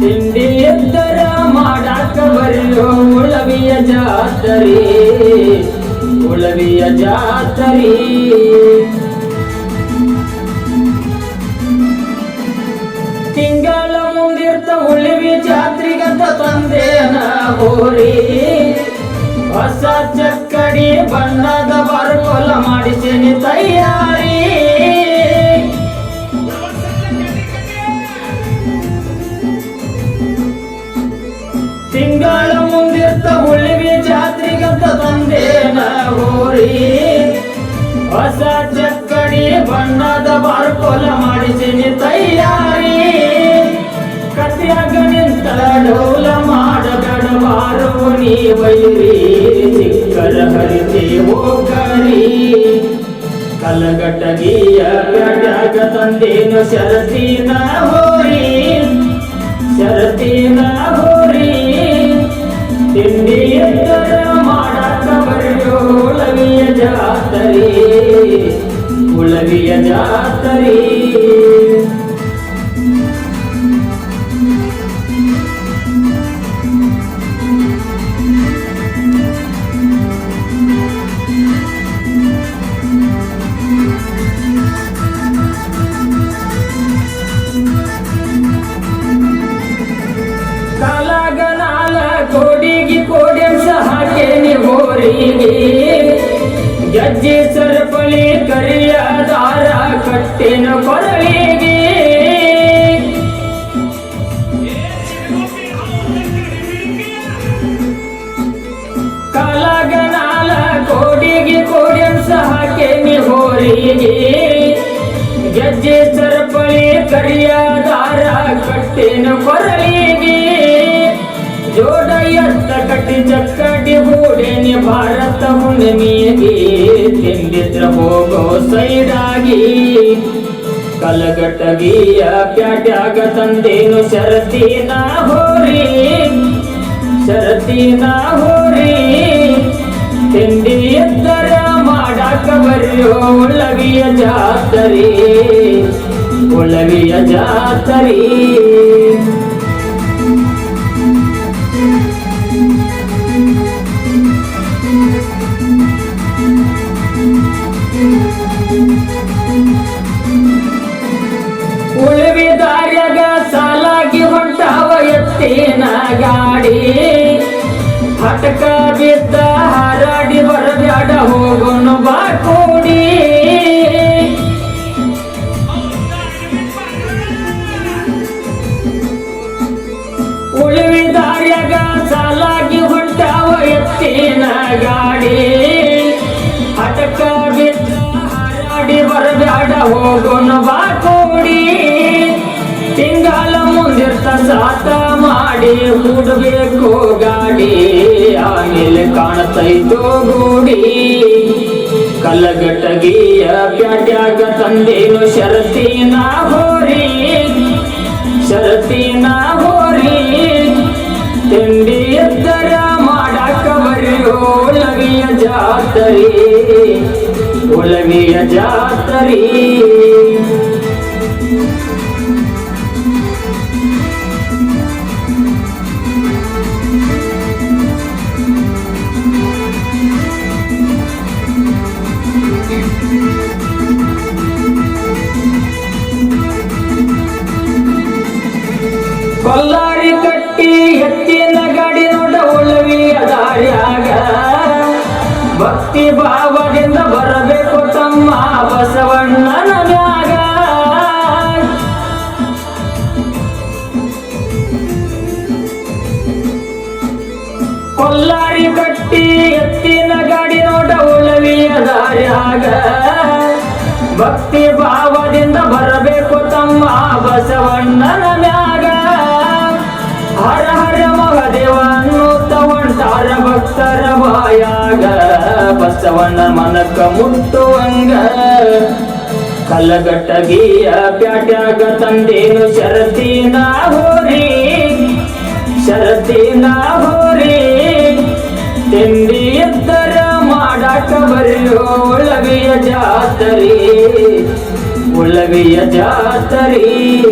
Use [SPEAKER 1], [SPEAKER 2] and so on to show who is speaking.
[SPEAKER 1] ತಿಂಡಿ ಎತ್ತರ ಮಾಡಾಕ ಬರೆಯೋ ಉಳವಿಯ ಜಾತರಿ. ಉಳವಿಯ ಜಾತರಿ. ತಿಂಗಳ ಮುಂದಿರ್ತ ಉಳಿವಿ ಜಾತ್ರಿಗಂತ ತಂದೇನ ಹೋರಿ. ಹೊಸ ಚಕ್ಕಡಿ ಬಣ್ಣದ ಬರ್ಕೊಲ ಮಾಡಿಸಿನಿ ತಯಾರಿ. ಜಾತ್ರಿಗಂತ ತಂದೇನ ಹೋರಿ ಹೊಸ ಚಕ್ಕಡಿ ಬಣ್ಣದ ಬಾರ್ಕೋಲ ಮಾಡಿಸಿನಿ ತಯಾರಿ. ಕತ್ಯಾಗ ನಿಂತ ಡೌಲ ಮಾಡಬೇಡ ಬಾರೋ ನೀ ಬೈರಿ. ಚಿಕ್ಕರ ಹರಿತಿ ಹೋಗರಿ. ಕಲಗಟಗಿಯ ಗಡಗ ತಂದೇನು ಶರತಿನ ಹೋರಿ. ಶರತಿನ ಹೋರಿ. ತಿಂಡಿ ಗಜ್ಜೆ ಸರಪಳಿ ಕರಿಯ ದಾರ ಕಟ್ಟಿನ ಕೊರಳಿಗೆ ಕಾಲಾಗನಾಲ ಕೋಡಿಗೆ ಕೋಡ್ಯಂಶ ಹಾಕೇನಿ ಹೋರಿಗೆ ಗೆಜ್ಜೆ ಸರಪಳಿ ಕರಿಯ ದಾರ ಕಟ್ಟಿನ ಕೊರಳಿಗೆ ಜೋಡ ಎತ್ತ ಕಟ್ಟಿ ಚಕ್ಕಡಿ ಹೂಡೇನಿ ಭಾರತ ಹುಣ್ಣಿಮೆಗೆ ತಿಂದಿದ್ರ ಹೋಗೋ ಸೈಡಾಗಿ ಕಲಗಟಗಿಯ ಪ್ಯಾಟ್ಯಾಗ ತಂದೇನು ಶರತಿನ ಹೋರಿ ಶರತಿನ ಹೋರಿ. ತಿಂಡಿ ಎತ್ತರ ಮಾಡಾಕ ಬರೆಯೋ ಉಳ್ಳವಿಯ ಜಾತರಿ ಉಳ್ಳವಿಯ ಜಾತರಿ. ಉಳವಿ ದಾರ್ಯಾಗ ಸಾಲಾಗಿ ಹೊಂಟಾವ ಎತ್ತಿನ ಗಾಡಿ. ಹಟಕ ಬಿದ್ದ ಹಾರಾಡಿ ಬರದ್ಯಾಡ ಹೋಗೋನು ಬಾ ಕೂಡಿ. ಉಳಿವಿ ದಾರ್ಯಾಗ ಸಾಲಾಗಿ ಹೊಂಟಾವ ಎತ್ತಿನ ಗಾಡಿ. ಮಾಡಿ ಹೂಡಬೇಕು ಗಾಡಿ ಆಮೇಲೆ ಕಾಣತೈತೋ ಗೂಡಿ. ಕಲಗಟಗಿಯ ಪ್ಯಾಟ್ಯಾಗ ತಂದೇನು ಶರತಿನ ಹೋರಿ. ಶರತಿನ ಹೋರಿ, ತಿಂಡಿ ಎತ್ತರ ಮಾಡಾಕ ಬರೆಯೋ ಉಲವಿಯ ಜಾತರಿ. ಉಲವಿಯ ಜಾತರಿ. ಕೊಲ್ಲಾರಿ ಕಟ್ಟಿ ಎತ್ತಿನ ಗಾಡಿ ನೋಡ ಉಳವಿಯ ದಾರಿಯಾಗ ಭಕ್ತಿ ಭಾವದಿಂದ ಬರಬೇಕು ತಮ್ಮ ಬಸವಣ್ಣನ ಮ್ಯಾಗ. ಕೊಲ್ಲಾರಿ ಕಟ್ಟಿ ಎತ್ತಿನ ಗಾಡಿ ನೋಡ ಬಾಯಾಗ ಬಸವಣ್ಣ ಮನಕ ಮುಟ್ಟುವಂಗ. ಕಲ್ಲಗಟ್ಟಗಿಯ ಪ್ಯಾಟ್ಯಾಗ ತಂದೇನು ಶರತಿನ ಹೋರಿ. ಶರತಿನ ಹೋರಿ. ತಿಂಡಿ ಎತ್ತರ ಮಾಡಾಕ ಬರೆಯೋ ಉಳವಿಯ ಜಾತರಿ. ಉಳವಿಯ ಜಾತರಿ.